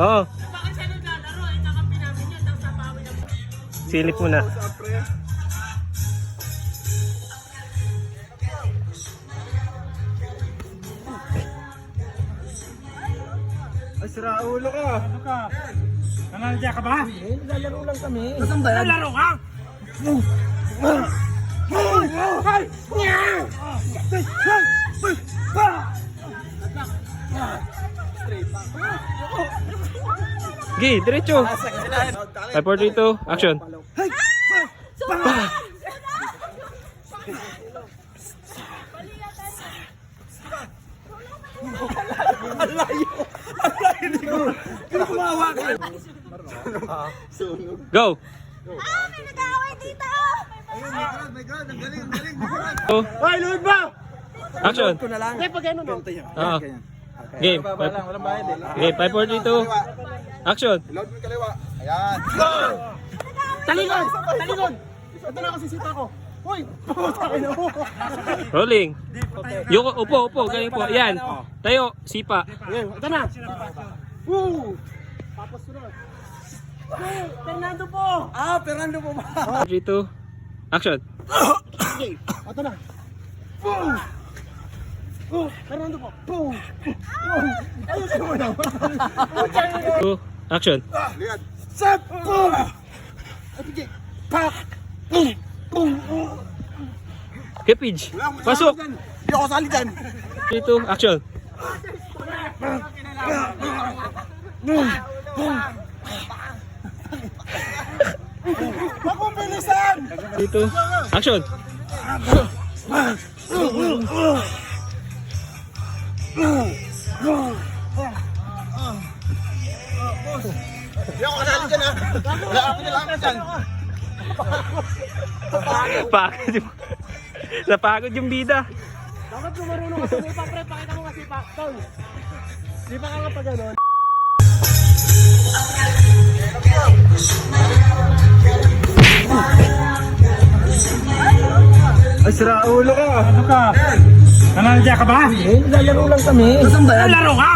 Oo. Bakit siya naglalaro? Eh, kakampi namin yan. Nang sapawi na Silip muna. Ay, sira ulo ka. Ano ka? Nananadya ka ba? Eh, naglalaro lang kami. Saan ba yan? Nalaro ka? Gi, diretso. 5, 4, 3, 2, action. Go! Ah, may nag-aaway dito! My God, ang galing, ang galing. Go! Hoy, luhod ba? Action! Ko na lang. Hindi, pag ano, no? Oo. Game. Baba lang, walang bayad eh. Okay, 5, 4, 3, 2, action. Load mo kaliwa. Ayan. Talikod! Talikod! Ito na ako sisita ko. Hoy! Rolling. Yung upo, upo, galing po. Yan. Tayo, sipa. Ito na! Woo! Tapos sunod. Woo! Fernando po! Ah, Fernando po ba? 3, 2, action. Okay, ito na. Boom! Oh, Fernando po. Boom! Boom! Ayusin mo na. 2, action. Liad. Set! Boom! Ito, Pak! Boom! Boom! Akong Pasok. Hindi ako sali dyan. 3, 2, action. Akong bilisan! 3, 2, action. Hindi ako kasali dyan ha. Wala akong nilaman dyan. Pagod yung... Napagod yung bida. Dapat kung marunong ka sumipa, pre, pakita mo kasi pa. Tol. Di ba ka nga pa ganon? Ay, sira ulo ka. Ano ka? Nananadya ka ba? Eh, naglalaro lang kami. Saan ba yan? Nalaro ka?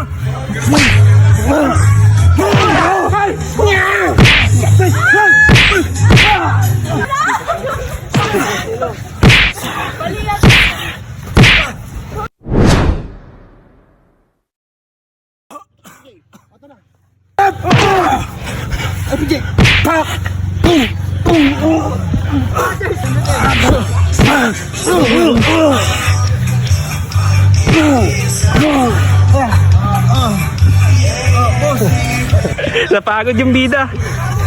Napagod yung bida.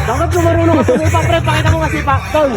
Dapat kung marunong ka sumipa, pre, pakita mo kasi pa. Tol.